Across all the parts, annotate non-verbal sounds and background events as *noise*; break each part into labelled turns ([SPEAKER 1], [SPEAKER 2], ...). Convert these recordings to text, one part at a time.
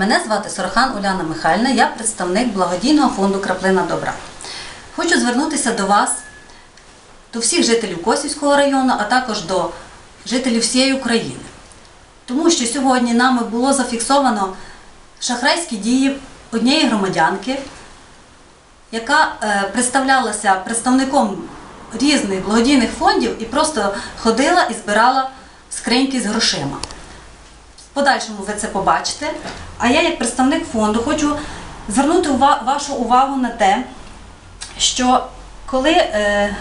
[SPEAKER 1] Мене звати Сорохан Уляна Михайлівна, я представник благодійного фонду Краплина добра. Хочу звернутися до вас, до всіх жителів Косівського району, а також до жителів всієї України. Тому що сьогодні нами було зафіксовано шахрайські дії однієї громадянки, яка е, представлялася представником різних благодійних фондів і просто ходила і збирала скриньки з грошима. Подальшому ви це побачите. А я, як представник фонду, хочу звернути вашу увагу на те, що коли, е,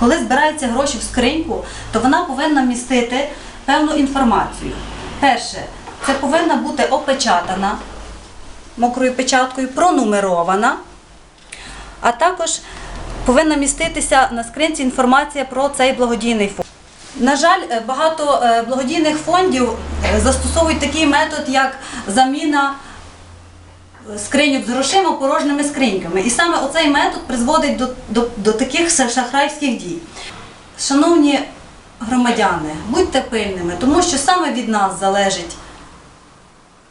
[SPEAKER 1] коли збираються гроші в скриньку, то вона повинна містити певну інформацію. Перше, це повинна бути опечатана мокрою печаткою, пронумерована, а також повинна міститися на скринці інформація про цей благодійний фонд. На жаль, е, багато е, благодійних фондів е, застосовують такий метод, як заміна скриньок з грошима порожніми скриньками. І саме оцей метод призводить до, до, до таких шахрайських дій. Шановні громадяни, будьте пильними, тому що саме від нас залежить,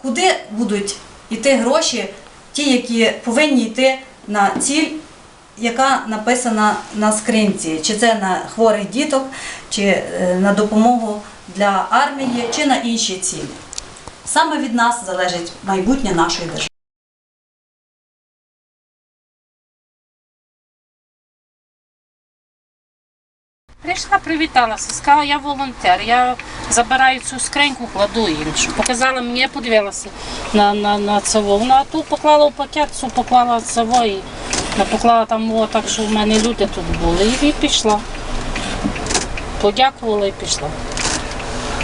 [SPEAKER 1] куди будуть йти гроші, ті, які повинні йти на ціль, яка написана на скринці, чи це на хворих діток, чи е, на допомогу для армії, чи на інші цілі. Саме від нас залежить майбутнє нашої держави.
[SPEAKER 2] Прийшла, привіталася, сказала, я волонтер, я забираю цю скриньку, кладу іншу. Показала мені, подивилася на, на, на цево. Вона ту поклала в пакет, цю поклала цево і не поклала там, о, так що в мене люди тут були. І пішла. Подякувала і пішла.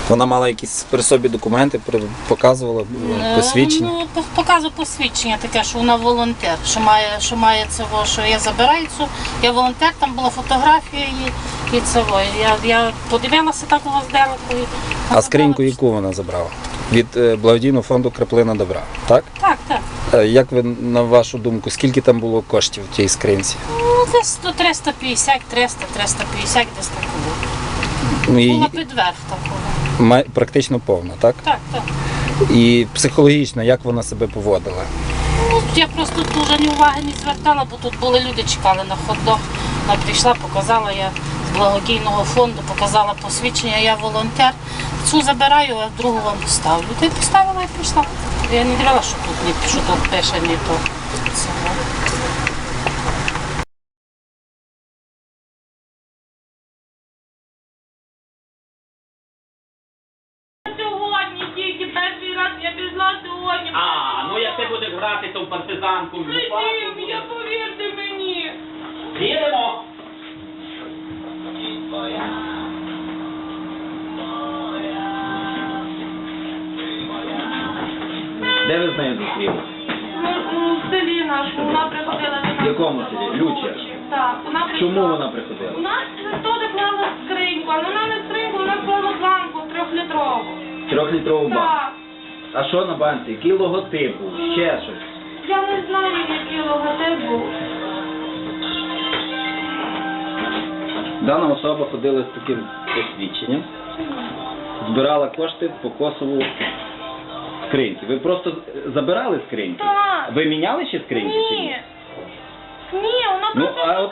[SPEAKER 3] Вона мала якісь при собі документи, при- показувала
[SPEAKER 2] Е,
[SPEAKER 3] посвідчення.
[SPEAKER 2] Ну, по- показує посвідчення таке, що вона волонтер, що має, що має цього, що я забираю цю. Я волонтер, там була фотографія її і цього. Я, я подивилася так у вас здалеку. і
[SPEAKER 3] А скриньку яку вона забрала? Від е, благодійного фонду Краплина добра. Так?
[SPEAKER 2] Так, так.
[SPEAKER 3] Е, Як ви на вашу думку, скільки там було коштів в тій скринці?
[SPEAKER 2] Ну, десь до 350, 300, 350, десь так було.
[SPEAKER 3] Ну, і
[SPEAKER 2] Була підверх такого.
[SPEAKER 3] май- практично повна, так?
[SPEAKER 2] Так, так.
[SPEAKER 3] І психологічно, як вона себе поводила?
[SPEAKER 2] Ну, я просто дуже ні уваги не звертала, бо тут були люди, чекали на хот-дог. Вона прийшла, показала я з благодійного фонду, показала посвідчення, я волонтер. Цю забираю, а другу вам поставлю. Ти поставила і пішла. Я не дивила, що тут ні, що тут пише, ні то.
[SPEAKER 4] Трьохлітрову.
[SPEAKER 5] Банку.
[SPEAKER 4] Так.
[SPEAKER 5] А що на банці? Який логотип був? Ще щось.
[SPEAKER 4] Я не знаю, який логотип був.
[SPEAKER 5] Дана особа ходила з таким посвідченням, збирала кошти по Косову скриньки. Ви просто забирали скриньки?
[SPEAKER 4] Так.
[SPEAKER 5] Ви міняли ще скриньки чи ні?
[SPEAKER 4] Ні. Вона
[SPEAKER 5] Ну,
[SPEAKER 4] просто
[SPEAKER 5] а от-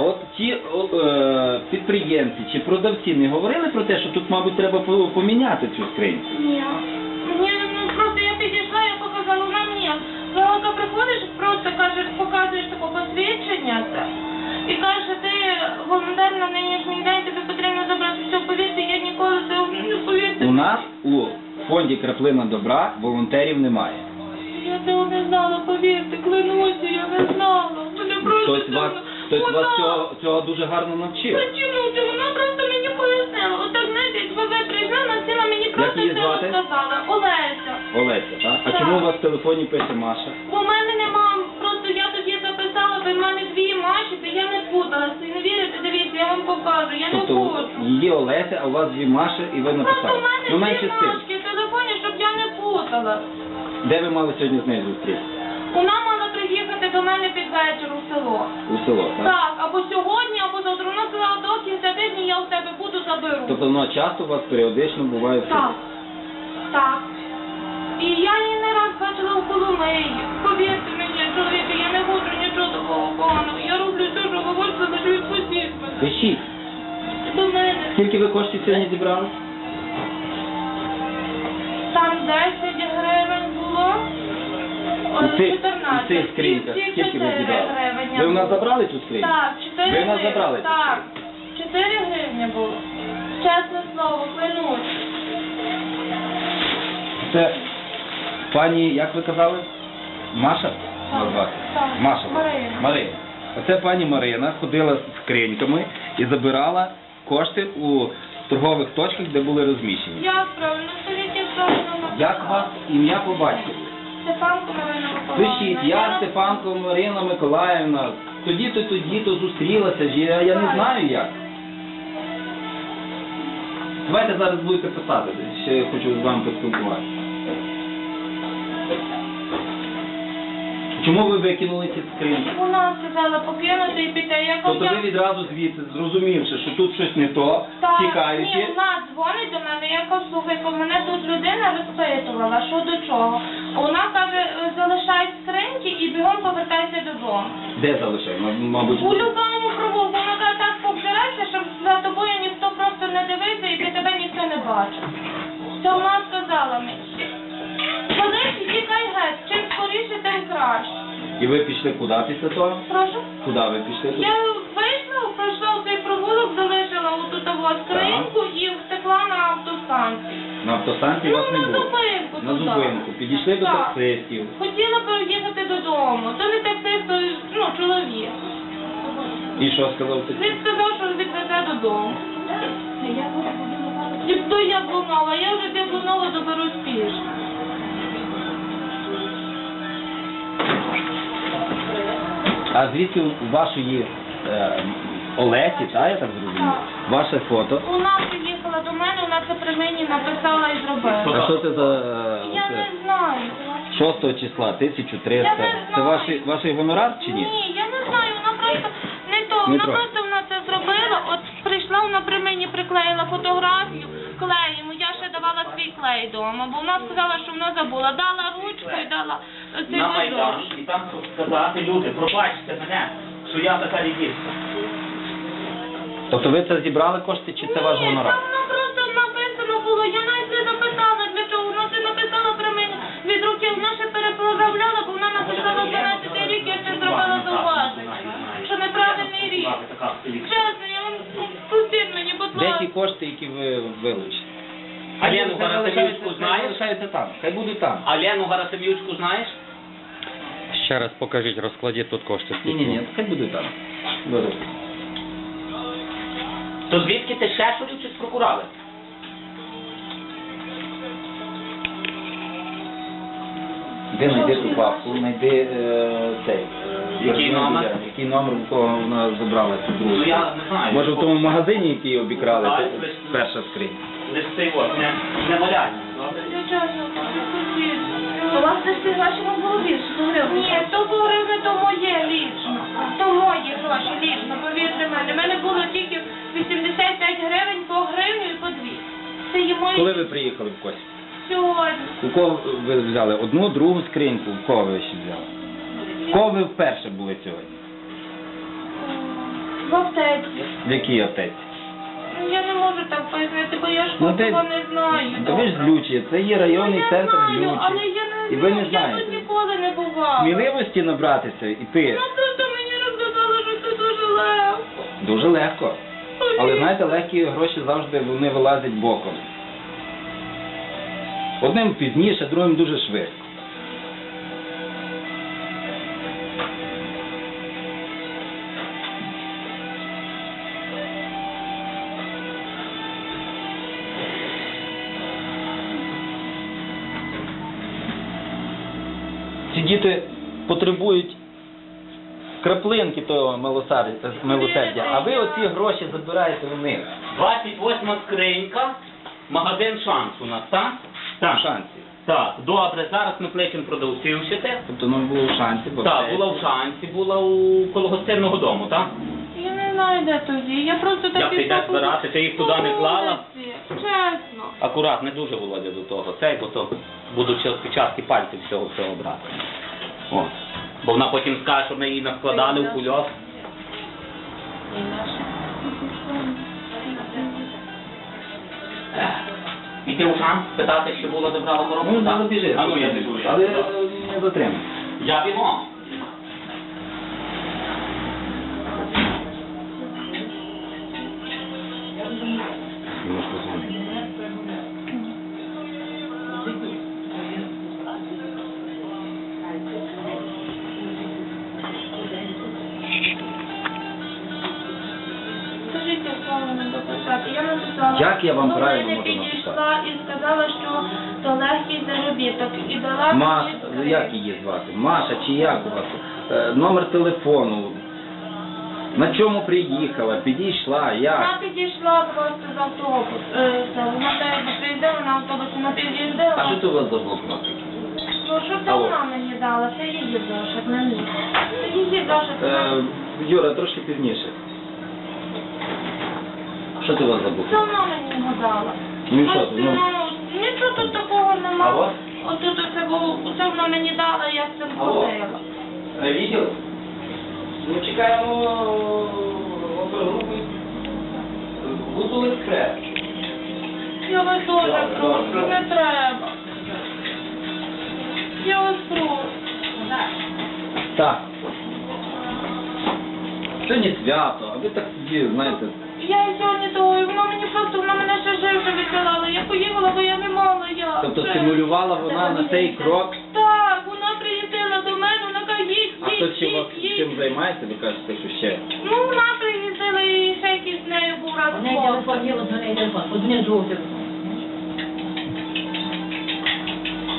[SPEAKER 5] от ті е, підприємці чи продавці не говорили про те, що тут, мабуть, треба поміняти цю скриньку?
[SPEAKER 4] Ні. Ні, ну просто я підійшла, я показала вона мені. Вона приходиш, просто кажеш, показуєш таке посвідчення це. І каже, ти волонтер на нинішній день, тобі потрібно забрати все, повірте, я ніколи це не повірте.
[SPEAKER 5] У нас у фонді Краплина добра волонтерів немає.
[SPEAKER 4] Я цього не знала, повірте, клянуся, я не знала. Мене просто
[SPEAKER 5] Хтось вас, хтось вас цього, цього дуже гарно навчив.
[SPEAKER 4] Почему? Вона просто мені пояснила. Отак, знаєте, як ви прийшли, вона мені просто
[SPEAKER 5] її
[SPEAKER 4] це
[SPEAKER 5] звати?
[SPEAKER 4] розказала. Олеся.
[SPEAKER 5] Олеся, так? А
[SPEAKER 4] Так.
[SPEAKER 5] чому у вас в телефоні пише Маша?
[SPEAKER 4] У мене нема, просто я тоді записала, бо в мене дві маші, то я не путалася. І не вірите, дивіться, я вам покажу, я не
[SPEAKER 5] Тобто
[SPEAKER 4] путаю.
[SPEAKER 5] її Олеся, а у вас дві Маші і ви
[SPEAKER 4] Просто
[SPEAKER 5] написали.
[SPEAKER 4] в мене
[SPEAKER 5] Ну
[SPEAKER 4] дві
[SPEAKER 5] менше з тим.
[SPEAKER 4] машки в телефоні, щоб я не путала.
[SPEAKER 5] Де ви мали сьогодні з нею зустрітися?
[SPEAKER 4] Вона мене під вечір у село.
[SPEAKER 5] У село, так?
[SPEAKER 4] Так, або сьогодні, або завтра. Вона сказала, до кінця тижня я у тебе буду заберу.
[SPEAKER 5] Тобто воно часто у вас періодично буває в селі?
[SPEAKER 4] Так. Так. І я її не раз бачила в Коломиї. Повірте мені, чоловіки, я не хочу нічого такого поганого. Я роблю все, що говориться, лише відпустіть мене.
[SPEAKER 5] Пишіть.
[SPEAKER 4] До мене.
[SPEAKER 5] Скільки ви коштів сьогодні зібрали?
[SPEAKER 4] Там 10 гривень.
[SPEAKER 5] У цих,
[SPEAKER 4] 14.
[SPEAKER 5] у цих скриньках
[SPEAKER 4] І
[SPEAKER 5] скільки ви
[SPEAKER 4] 4
[SPEAKER 5] зібрали?
[SPEAKER 4] гривень
[SPEAKER 5] Ви в нас
[SPEAKER 4] було.
[SPEAKER 5] забрали цю скриньку?
[SPEAKER 4] Так, 4
[SPEAKER 5] Ви в нас забрали цю
[SPEAKER 4] Так. 4 гривні було. Чесне слово, клянусь.
[SPEAKER 5] Це пані, як ви казали? Маша?
[SPEAKER 4] Так, так.
[SPEAKER 5] Маша.
[SPEAKER 4] Марина.
[SPEAKER 5] Марина. Оце пані Марина ходила з скриньками і забирала кошти у торгових точках, де були розміщені.
[SPEAKER 4] Як правильно, скажіть, як правильно написано?
[SPEAKER 5] Як вас ім'я по батькові?
[SPEAKER 4] Стефанко Марина Миколаївна.
[SPEAKER 5] Пишіть, я Степанко Марина Миколаївна, тоді-то, тоді-то зустрілася, я, я не знаю як. Давайте зараз будете писати, ще я хочу з вами поспілкуватися. Чому ви викинули ці скриньки?
[SPEAKER 4] Вона сказала покинути і піти. Я
[SPEAKER 5] Тобто
[SPEAKER 4] кажу,
[SPEAKER 5] ви відразу звідси, зрозумівши, що тут щось не то,
[SPEAKER 4] Так, ні,
[SPEAKER 5] тікаючи,
[SPEAKER 4] вона дзвонить до мене, я кажу, слухай, мене тут людина розпитувала, що до чого. Вона каже, «Е, залишай скриньки і бігом повертайся додому.
[SPEAKER 5] де залишив? М- Мабуть,
[SPEAKER 4] У любому провулку, вона каже, так повзирається, щоб за тобою ніхто просто не дивився і ти тебе ніхто не бачив. Це вона сказала мені. Ходи і тікай геть, чим скоріше, тим краще.
[SPEAKER 5] і ви пішли куди після того?
[SPEAKER 4] Прошу?
[SPEAKER 5] Куди ви пішли?
[SPEAKER 4] Я вийшла, пройшла в цей провулок, залишила отут того скриньку і втекла на автостанцію.
[SPEAKER 5] На автостанції вас не
[SPEAKER 4] Ну, на
[SPEAKER 5] було.
[SPEAKER 4] зупинку
[SPEAKER 5] На
[SPEAKER 4] туди.
[SPEAKER 5] зупинку. Підійшли до
[SPEAKER 4] Так.
[SPEAKER 5] таксистів.
[SPEAKER 4] Хотіла поїхати додому. То не таксист, ну, чоловік.
[SPEAKER 5] І що сказав таксист?
[SPEAKER 4] Він сказав, що відвезе додому. І то я блунова, я вже блунова доберусь
[SPEAKER 5] А звідки у вашої е, Олесі, та, я так зрозумів, ваше фото?
[SPEAKER 4] Вона приїхала до мене, вона це при мені написала і зробила.
[SPEAKER 5] А що це за е,
[SPEAKER 4] Я не знаю.
[SPEAKER 5] 6 числа, 1300?
[SPEAKER 4] Я не
[SPEAKER 5] Це
[SPEAKER 4] знаю.
[SPEAKER 5] ваш, гонорар чи ні?
[SPEAKER 4] Ні, я не знаю, вона просто не то, вона просто вона це зробила. От прийшла, вона при мені приклеїла фотографію клеєм. Я ще давала свій клей вдома, бо вона сказала, що вона забула. Дала ручку і дала
[SPEAKER 6] на Майдан і там сказати, люди, пробачте мене, що я така лідівська.
[SPEAKER 5] Тобто ви це зібрали кошти чи це ваш
[SPEAKER 4] Ні,
[SPEAKER 5] гонорар?
[SPEAKER 4] там воно просто написано було. Я навіть не запитала, для чого. Вона це написала при мені від руки. Вона ще перепрограмляла, бо вона написала 12 рік, я ще зробила зауваження. Що неправильний рік. Чесно, я вам пустіть мені, будь
[SPEAKER 5] Де
[SPEAKER 4] ласка.
[SPEAKER 5] ті кошти, які ви вилучили?
[SPEAKER 6] А Лену
[SPEAKER 5] Хай
[SPEAKER 6] Гарасимівську знаєш?
[SPEAKER 5] там, хай будуть там.
[SPEAKER 6] А Лену Гарасимівську знаєш?
[SPEAKER 3] Ще раз покажіть, розкладіть тут кошти.
[SPEAKER 5] Ні, ні, ні, хай будуть там. Добре.
[SPEAKER 6] То звідки ти шешурів чи з прокурали?
[SPEAKER 5] Де знайди ту папку, знайди е, цей. е,
[SPEAKER 6] Який номер?
[SPEAKER 5] Який номер, у кого вона забрала цю другу?
[SPEAKER 6] Ну я не знаю.
[SPEAKER 5] Може в тому магазині, який обікрали, це перша скринька.
[SPEAKER 6] Лиш цей от, не, не валяння, добре?
[SPEAKER 4] Я чесно кажу, пустіть.
[SPEAKER 7] У вас десь ці гроші вам було більше, то гривень.
[SPEAKER 4] Ні, то гривни то моє лічно. То мої гроші лічно, повірте мене. У мене було тільки 85 гривень по гривню і по дві. Це є мої
[SPEAKER 5] Коли ви приїхали в Косів?
[SPEAKER 4] сьогодні.
[SPEAKER 5] У кого ви взяли? Одну, другу скриньку, в кого ви ще взяли? В кого ви вперше були сьогодні?
[SPEAKER 4] В аптеці.
[SPEAKER 5] В якій аптеці?
[SPEAKER 4] Я не можу так пояснити, бо я ж
[SPEAKER 5] Ну, ти-
[SPEAKER 4] того не знаю.
[SPEAKER 5] Та ви ж з Лючі, це є районний
[SPEAKER 4] Ну, я
[SPEAKER 5] центр
[SPEAKER 4] знаю, але
[SPEAKER 5] Лючі.
[SPEAKER 4] я не
[SPEAKER 5] І ви не
[SPEAKER 4] знаю, Я тут
[SPEAKER 5] знаєте.
[SPEAKER 4] ніколи не бувала.
[SPEAKER 5] Сміливості набратися і ти
[SPEAKER 4] Ну просто мені розказали, що це дуже легко.
[SPEAKER 5] дуже легко. Але знаєте, легкі гроші завжди вони вилазять боком. Одним пізніше, другим дуже швидко. Діти потребують краплинки того милосердя, а ви оці гроші забираєте у них.
[SPEAKER 6] 28 скринька, магазин шанс у нас, так? Так.
[SPEAKER 5] Шансів.
[SPEAKER 6] Так, добре, зараз ми кличемо продавців ще те.
[SPEAKER 5] Тобто ну було в шансі, бо
[SPEAKER 6] Так, була в шансі, була у коло гостинного дому, так?
[SPEAKER 4] Я не знаю, де тоді. Я просто так
[SPEAKER 6] Як ти йдеш збирати, ти їх туди не клала?
[SPEAKER 4] Чесно.
[SPEAKER 6] Акурат, не дуже Володя до того. Цей, бо то будуть ще відпечатки пальців всього всього брати. О. Бо вона потім скаже, що ми її наскладали в кульок. І у шанс питати, що було забрало коробку.
[SPEAKER 5] Ну, не біжи.
[SPEAKER 6] А ну я біжу.
[SPEAKER 5] Але не дотримуй.
[SPEAKER 6] Я бігом.
[SPEAKER 4] Я написала.
[SPEAKER 5] Як я вам правильно можу
[SPEAKER 4] підійшла і сказала, що то легкий заробіток. І дала мені
[SPEAKER 5] як її звати? Маша чи як у вас? Е, Номер телефону. На чому приїхала? Підійшла,
[SPEAKER 4] Вона
[SPEAKER 5] як?
[SPEAKER 4] підійшла просто з автобус. Е, це, Вона тебе приїздила на автобусі, вона
[SPEAKER 5] А що це у вас за блокнот?
[SPEAKER 4] Ну, що це
[SPEAKER 5] Алло.
[SPEAKER 4] вона мені дала? Це її зошит, не мій. Це її зошит.
[SPEAKER 5] Е, Юра, трошки пізніше. Що у вас за
[SPEAKER 4] Це
[SPEAKER 5] блокнот?
[SPEAKER 4] вона мені його дала.
[SPEAKER 5] Ну і що?
[SPEAKER 4] Ось,
[SPEAKER 5] Ну,
[SPEAKER 4] ну, нічого тут такого нема.
[SPEAKER 5] А от?
[SPEAKER 4] Отут оце було, це вона мені дала, я з цим
[SPEAKER 5] Алло.
[SPEAKER 4] ходила.
[SPEAKER 5] Відділ? Ми чекаємо опергрупи. Гусул експрес.
[SPEAKER 4] Я вас дуже
[SPEAKER 5] Добре,
[SPEAKER 4] прошу, не треба. Я вас прошу.
[SPEAKER 5] Так. Сьогодні свято, а ви так собі, знаєте,
[SPEAKER 4] Я і сьогодні того, і вона мені просто, вона мене ще живо віддала. Я поїхала, бо я не мала я.
[SPEAKER 5] тобто
[SPEAKER 4] вже.
[SPEAKER 5] стимулювала вона на цей крок.
[SPEAKER 4] Так, вона приїздила до мене, вона каже, їдь,
[SPEAKER 5] А хто
[SPEAKER 4] їдь,
[SPEAKER 5] вас
[SPEAKER 4] їдь,
[SPEAKER 5] цим займається, ви кажете, що ще?
[SPEAKER 4] Ну, вона приїздила і ще якийсь з нею був раз.
[SPEAKER 8] У неї телефон є, от до неї телефон. От у неї телефон.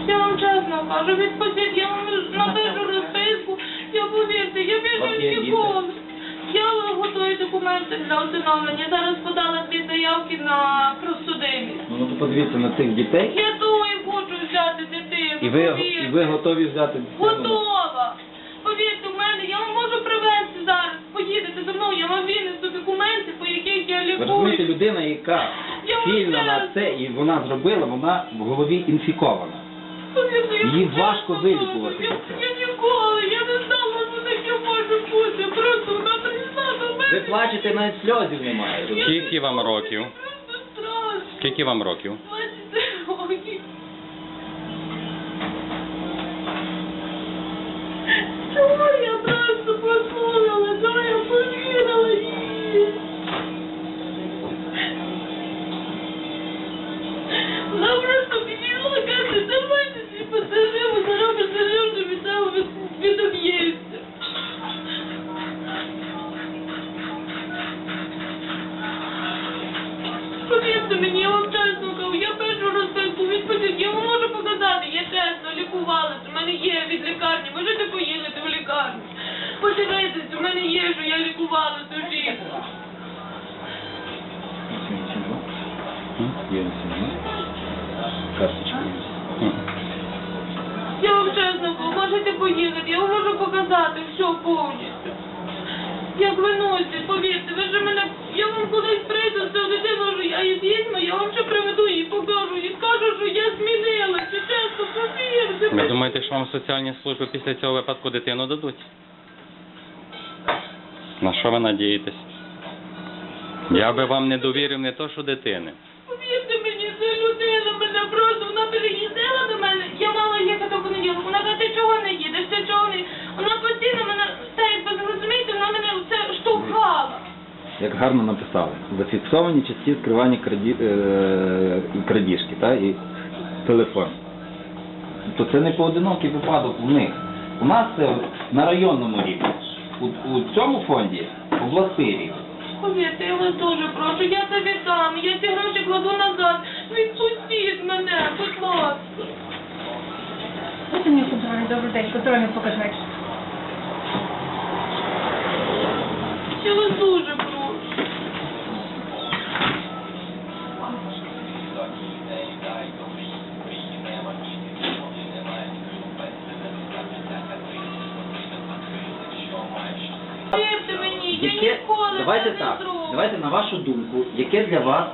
[SPEAKER 4] Я вам чесно кажу, відпустіть, я вам напишу розписку, я повірте, я
[SPEAKER 5] У вас
[SPEAKER 4] більше
[SPEAKER 5] діти?
[SPEAKER 4] ніколи. Я готую документи для усиновлення. Зараз подала дві заявки на просудимість.
[SPEAKER 5] Ну то подивіться на цих дітей.
[SPEAKER 4] Я і хочу взяти дитину.
[SPEAKER 5] І ви,
[SPEAKER 4] повірте.
[SPEAKER 5] і ви готові взяти дитину?
[SPEAKER 4] Готова. Повірте, в мене, я вам можу привезти зараз. Поїдете зі мною, я вам винесу документи, по яких я
[SPEAKER 5] Ви розумієте,
[SPEAKER 4] лікую.
[SPEAKER 5] людина, яка
[SPEAKER 4] Я
[SPEAKER 5] сильна на це, і вона зробила, вона в голові інфікована.
[SPEAKER 4] Повірте, я
[SPEAKER 5] Її важко вилікувати від
[SPEAKER 4] Я,
[SPEAKER 5] цього. Ви плачете, навіть сльозів немає.
[SPEAKER 3] Скільки вам років? Скільки вам років?
[SPEAKER 5] Карточка.
[SPEAKER 4] Я вам чесно можете поїхати, я вам можу показати все повністю. Як ви носите, повірте, ви ж мене, я вам колись прийду цього дитину, що я візьму, я вам ще приведу її, покажу, і скажу, що я змінилася, чесно, повірте.
[SPEAKER 3] Ви думаєте, що вам соціальні служби після цього випадку дитину дадуть? На що ви надієтесь? Я би вам не довірив не то, що дитини.
[SPEAKER 4] Повірте мені, це людина просто, вона переїздила до мене, я мала їхати в понеділок, вона каже, ти чого не їдеш, ти чого не... Вона постійно мене, це якби зрозумієте, вона мене це штовхала.
[SPEAKER 5] Як гарно написали. Зафіксовані часті скривання краді... е... і крадіжки, та? і телефон. То це не поодинокий випадок у них. У нас це от на районному рівні. У, у цьому фонді обласний рівень.
[SPEAKER 4] Повірте, я вас дуже прошу, я це віддам, я ці гроші кладу назад. Відпустіть мене, будь ласка.
[SPEAKER 7] Ось мені контрольний, добрий день, контрольний показник.
[SPEAKER 4] Я вас дуже прошу. Повірте мені, я
[SPEAKER 5] Яке...
[SPEAKER 4] ніколи
[SPEAKER 5] Давайте
[SPEAKER 4] це
[SPEAKER 5] так,
[SPEAKER 4] зроблю.
[SPEAKER 5] давайте на вашу думку, яке для вас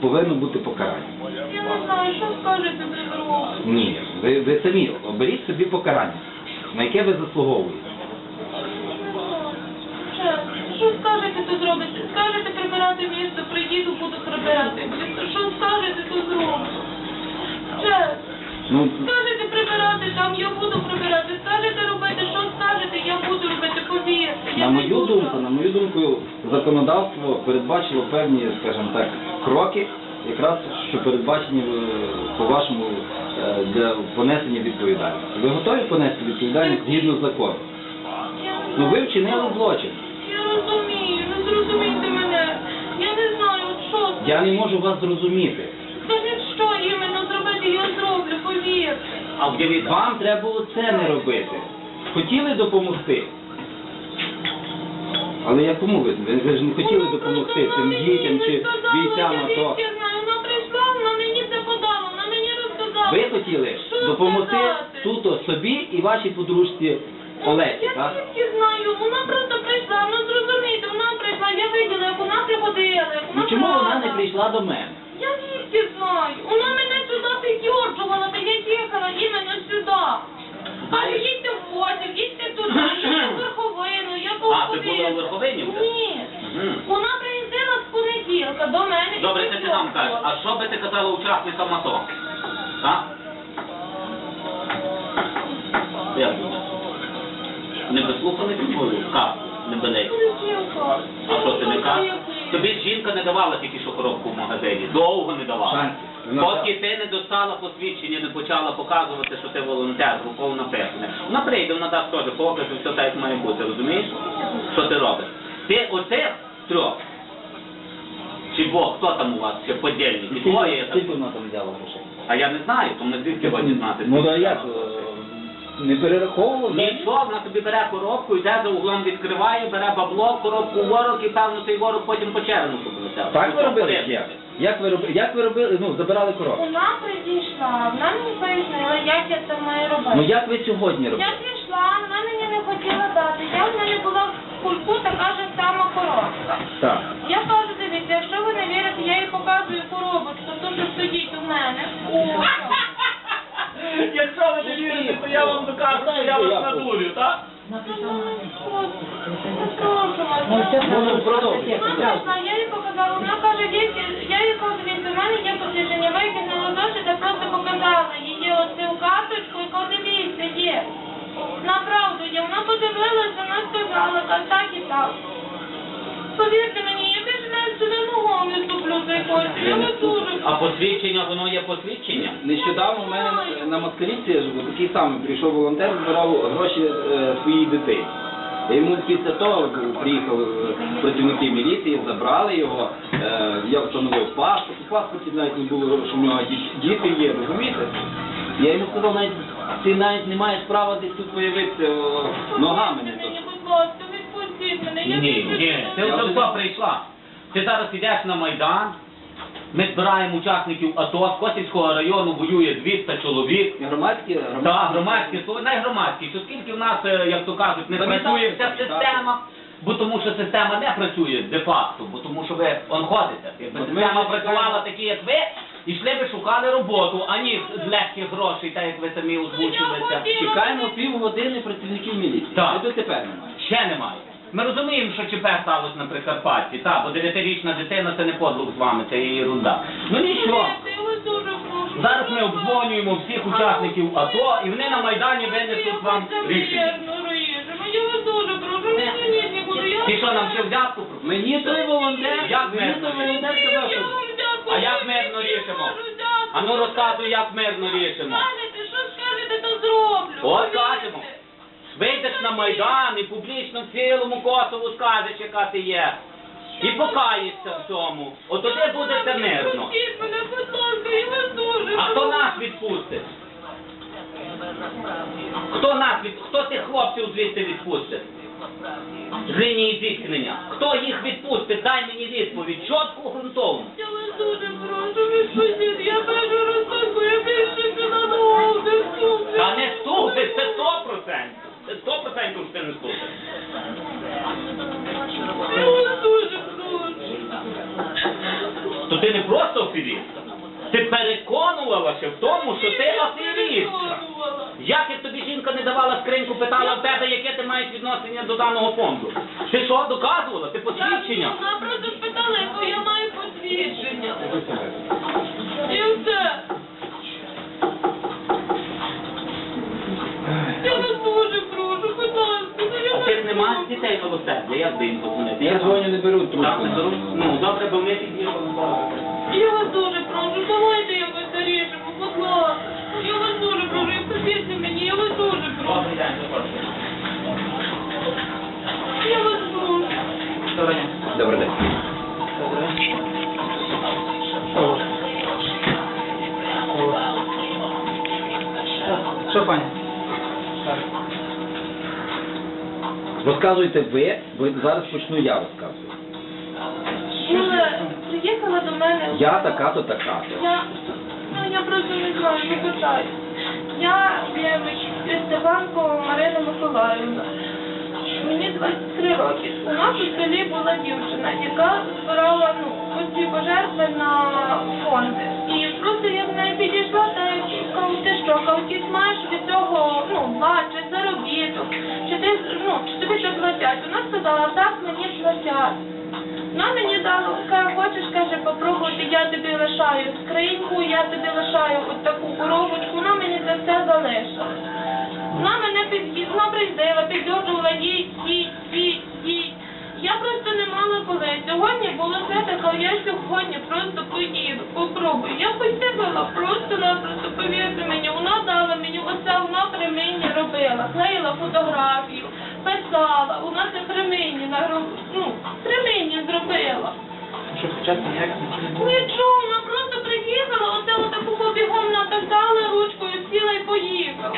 [SPEAKER 5] повинно бути покарання.
[SPEAKER 4] Я не знаю, що скажете до другу.
[SPEAKER 5] Ні, ви, ви самі оберіть собі покарання, на яке ви заслуговуєте.
[SPEAKER 4] Що скажете, то зробите? Скажете прибирати місто, приїду, буду прибирати. Що скажете, то зроблю. Чесно.
[SPEAKER 5] Ну,
[SPEAKER 4] Скажете прибирати там, я буду прибирати. Скажете робити, що скажете, я буду робити, повірте. Я
[SPEAKER 5] на
[SPEAKER 4] не
[SPEAKER 5] мою
[SPEAKER 4] буду.
[SPEAKER 5] думку, на мою думку, законодавство передбачило певні, скажімо так, кроки, якраз що передбачені е, по вашому е, для понесення відповідальності. Ви готові понести відповідальність згідно з законом?
[SPEAKER 4] Я не
[SPEAKER 5] Ну ви вчинили злочин.
[SPEAKER 4] Я розумію, ну зрозумійте мене. Я не знаю, от що це.
[SPEAKER 5] Я не можу вас зрозуміти.
[SPEAKER 6] А
[SPEAKER 5] Вам треба було це не робити. Хотіли допомогти. Але я кому ви? Ви ж не хотіли допомогти цим дітям чи бійцям АТО.
[SPEAKER 4] Вона прийшла, вона мені це подала, вона мені розказала.
[SPEAKER 5] Ви хотіли
[SPEAKER 4] Що
[SPEAKER 5] допомогти
[SPEAKER 4] сказати?
[SPEAKER 5] суто собі і вашій подружці Олесі,
[SPEAKER 4] Я
[SPEAKER 5] так?
[SPEAKER 4] звідки знаю, вона просто прийшла, ну зрозумійте, вона прийшла, я виділа, як вона приходила, як
[SPEAKER 5] Ну чому вона не прийшла до мене?
[SPEAKER 4] Я звідки знаю, вона мене сюди підтверджувала, та я їхала іменно сюди. Каже, їдьте в потяг, їдьте туди, їдьте в верховину, я
[SPEAKER 6] А, ти була у Верховині вже?
[SPEAKER 4] Ні.
[SPEAKER 6] Мгм.
[SPEAKER 4] Вона приїздила з понеділка до мене. і
[SPEAKER 6] Добре, це ти нам кажеш. А що би ти казала учасникам АТО? Так? Як? Не вислухали твою казку? Не беней. А що ти не кажеш? Тобі жінка не давала тільки що коробку в магазині. Довго не давала.
[SPEAKER 5] Шанс.
[SPEAKER 6] Поки ти не достала посвідчення, не почала показувати, що ти волонтер, групово написане. Вона прийде, вона дасть теж показ, і все так як має бути, розумієш? Що ти робиш? Ти оцих трьох. Чи Бог, хто там у вас ще подільники? Двоє, я так
[SPEAKER 5] Скільки вона там взяла грошей?
[SPEAKER 6] а я не знаю, то ми звідки його дізнати.
[SPEAKER 5] Ну да як? е, Не перераховував?
[SPEAKER 6] Нічого, вона тобі бере коробку, йде за углом відкриває, бере бабло, коробку ворог і певно цей ворог потім по червону щоб.
[SPEAKER 5] Так ви
[SPEAKER 6] Ну,
[SPEAKER 5] робили? Як? Як ви робили? Як ви робили? Ну, забирали коробку.
[SPEAKER 4] Вона прийшла, вона мені пояснила, як я це маю робити.
[SPEAKER 5] Ну як ви сьогодні робили?
[SPEAKER 4] Я прийшла, вона мені не хотіла дати. Я в мене була в кульку така ж сама коробка.
[SPEAKER 5] Так.
[SPEAKER 4] Я кажу, дивіться, якщо ви не вірите, я їй показую коробочку, то що стоїть у мене. О, *laughs*
[SPEAKER 6] Якщо ви не вірите, то я вам докажу, що я вас надурю, так?
[SPEAKER 5] Ну, ну.
[SPEAKER 4] Вона я їй показала, вона каже, я їй кажу, у мене є посвідчення, викинула досі, я просто показала її оцю карточку і кажу, дивіться, є. Направду є, вона подивилася, вона сказала, так і так. Повірте мені, не я вас дуже
[SPEAKER 6] А посвідчення, воно є посвідчення?
[SPEAKER 5] Нещодавно в мене на- на Москалівці ж такий самий прийшов волонтер, збирав гроші е, своїй дитині. І йому після того приїхали е, працівники міліції, забрали його, е, я встановив паспорт, у паспорті навіть не було, що в нього ді- діти є, розумієте? Я йому сказав, навіть ти навіть не маєш права десь тут появитися о, ногами не то.
[SPEAKER 4] Мені, будь ласка, відпустіть мене, я
[SPEAKER 6] Ні, ні, ти
[SPEAKER 4] сюди
[SPEAKER 6] вже хто прийшла? Ти зараз йдеш на Майдан, ми збираємо учасників АТО, з Косівського району воює 200 чоловік.
[SPEAKER 5] Громадські,
[SPEAKER 6] Так, громадські, не громадські, то скільки в нас, е, як то кажуть, не
[SPEAKER 5] Та
[SPEAKER 6] працює вся
[SPEAKER 5] так,
[SPEAKER 6] система, бо тому що система не працює де-факто, бо тому що ви он ходите. Якби
[SPEAKER 5] От ми
[SPEAKER 6] система працювала такі, як ви, і йшли би шукали роботу, а ні з легких грошей, так як ви самі озвучилися.
[SPEAKER 5] Чекаємо півгодини працівників міліції.
[SPEAKER 6] Так.
[SPEAKER 5] І дотепер немає.
[SPEAKER 6] Ще немає. Ми розуміємо, що ЧП сталося на Прикарпатті, так, бо дев'ятирічна дитина це не подлук з вами, це її ерунда. Ну нічого. Зараз ми обдзвонюємо всіх учасників АТО і вони на Майдані винесуть вам рішення.
[SPEAKER 4] Я вас дуже прошу, не дзвоніть нікуди.
[SPEAKER 6] Ти що, нам ще взятку?
[SPEAKER 5] Мені той волонтер,
[SPEAKER 6] Як
[SPEAKER 5] мені
[SPEAKER 6] мирно?
[SPEAKER 5] той волонтер сказав, що
[SPEAKER 4] вам дякую.
[SPEAKER 6] А як мирно рішимо? А ну розказуй, як мирно рішимо.
[SPEAKER 4] Скажете, що скажете, то зроблю.
[SPEAKER 6] От кажемо. Вийдеш на Майдан і публічно цілому Косову скажеш, яка ти є. І покаєшся в цьому. От тоді буде це мирно.
[SPEAKER 4] Відпустіть мене, будь ласка, я вас дуже
[SPEAKER 6] А хто нас відпустить? Хто нас від... Хто тих хлопців звідти відпустить? З лінії зіткнення. Хто їх відпустить? Дай мені відповідь. Чітку ґрунтовну.
[SPEAKER 4] Я вас дуже прошу, відпустіть. Я раз так, я більше сюди не можу.
[SPEAKER 6] Та не ступиш, це сто процентів. Це сто процентів, що ти не ступиш.
[SPEAKER 4] Дуже прошу.
[SPEAKER 6] То ти не просто аферістка. Ти переконувалася в тому, що ти аферістка. Як як тобі жінка не давала скриньку, питала в тебе, яке ти маєш відношення до даного фонду? Ти що, доказувала? Ти посвідчення?
[SPEAKER 4] Вона просто спитала, яке я маю посвідчення. І все. Я
[SPEAKER 6] А
[SPEAKER 4] вас
[SPEAKER 6] ти не маєш
[SPEAKER 4] прошу.
[SPEAKER 6] дітей милосердя, би їм подзвонити?
[SPEAKER 5] Я дзвоню, не беру
[SPEAKER 6] Так,
[SPEAKER 5] трубку.
[SPEAKER 6] не беру. Ну, добре, бо ми під'їхали.
[SPEAKER 4] Я вас дуже прошу, давайте якось зарішимо, будь ласка. Я вас дуже прошу, і повірте мені, я вас дуже прошу.
[SPEAKER 6] Добрий день, запрошую.
[SPEAKER 4] Я вас прошу.
[SPEAKER 6] Добрий день.
[SPEAKER 5] Добрий день.
[SPEAKER 9] Що, пані?
[SPEAKER 5] Розказуйте ви, бо зараз почну я розказувати.
[SPEAKER 4] Юля, приїхала до мене.
[SPEAKER 5] Я така-то така-то.
[SPEAKER 4] Я, ну я просто не знаю, не питаю. Я є Степанко Марина Миколаївна. Мені 23 роки. У нас у селі була дівчина, яка збирала ну, оці пожертви на фонди. І просто я в неї підійшла та кажу, ти що, ти маєш від цього ну, блат, чи заробіток, чи ти ну, чи тобі це платять. Вона сказала, так мені платять. Вона мені дала, каже, хочеш, каже, попробувати, я тобі лишаю скриньку, я тобі лишаю от таку коробочку, вона мені це все залишила. Вона мене під, вона приїздила, піддержувала їй, їй, їй. Я просто не мала коли. Сьогодні було свято, я сьогодні просто поїду, попробую. Я хотіла просто-напросто, повірте мені, вона дала мені, оце вона при мені робила, клеїла фотографію, писала, вона це при мені, нароб- ну, при мені зробила.
[SPEAKER 9] Що, спочатку ніяк нічого не
[SPEAKER 4] Нічого, вона просто приїхала, оце отаку побігом написала ручкою, сіла і поїхала.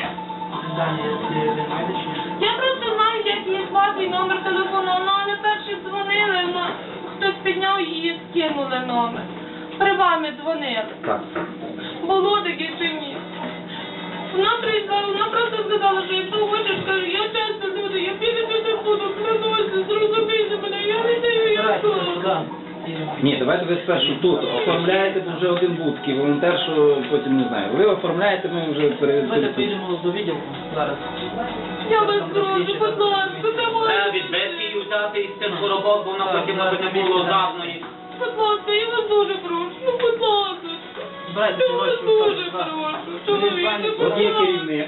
[SPEAKER 9] Не знаєте?
[SPEAKER 4] Я просто знаю, як її звати і номер телефону. Вона не перші дзвонили, вона хтось підняв її скинули номер. При вами дзвонили.
[SPEAKER 5] Так.
[SPEAKER 4] Було таке чи ні? Вона прийшла, вона просто сказала, що якщо хочеш, кажу, я часто буду, я більше не буду, клянуся, зрозумійте мене, я не даю, я.
[SPEAKER 9] Їдемо.
[SPEAKER 5] Ні, давайте ви спершу тут оформляєте, бо вже один був такий волонтер, що потім не знаю. Ви оформляєте, ми вже
[SPEAKER 9] Давайте
[SPEAKER 5] перевіримо.
[SPEAKER 9] поїдемо до відділку зараз.
[SPEAKER 4] Я вас прошу, будь ласка,
[SPEAKER 6] Треба
[SPEAKER 4] давайте.
[SPEAKER 6] відбитки її взяти із тих хоробок, бо вона
[SPEAKER 9] Так,
[SPEAKER 6] потім аби не було
[SPEAKER 9] відбитки,
[SPEAKER 6] давної.
[SPEAKER 4] Будь ласка, я вас дуже прошу, ну будь ласка.
[SPEAKER 9] Збирайте
[SPEAKER 4] Я вас
[SPEAKER 9] гроші,
[SPEAKER 4] дуже прошу,
[SPEAKER 9] Сюди,
[SPEAKER 4] чоловіче, будь
[SPEAKER 5] От є
[SPEAKER 4] ласка.
[SPEAKER 5] керівник.